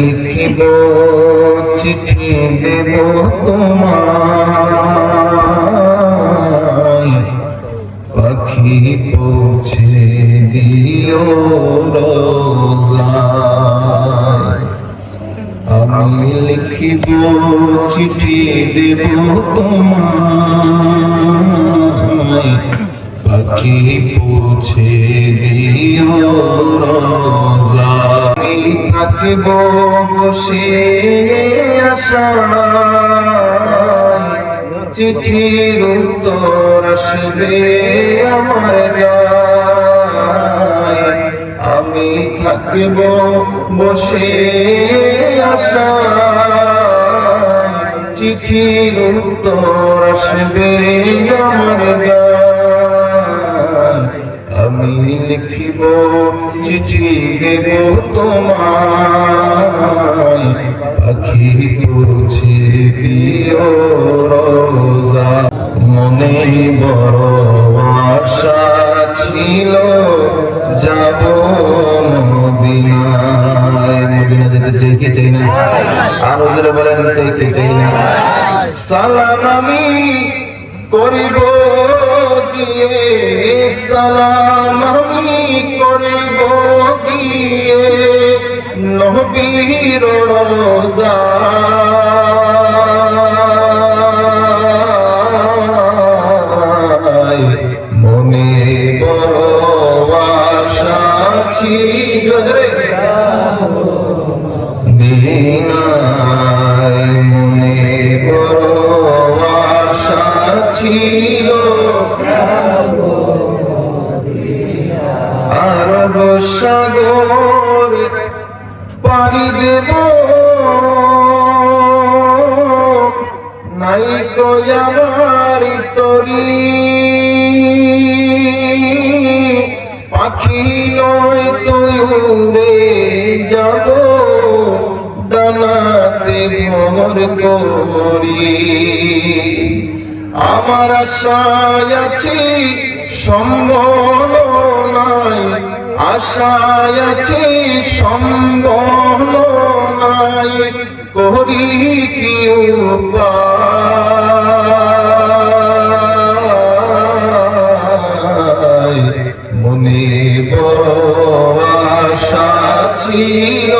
লিখিব চিঠি দেব তোমায়। পাখি পৌঁছে দিও আমি লিখিব চিঠি দেব তোমায়। থাকিব বসে আশায় চিঠির উত্তর আসবে আমার আমি থাকিব বসে আশায়। চিঠির উত্তর আসবে আমার আমি লিখিব চিঠি দেব তোমায়। পাখি পৌঁছে দিও রোজা। মনে বড় আশা ছিল, যাব আরও বলেন সালাম আমি করিব গিয়ে সালাম নবীর রোজা মনে বড় আশা ছিল দিনায় মনে আরব সাগর পাড়ি দেব। নাই তো আমার তরি। পাখি নয় তুই যাব। ডানাতে ভর করি। আমার আশায় আছি, সম্বল নাই। আশায় আছি, সম্বল করি কি মনে বড় আশা ছিল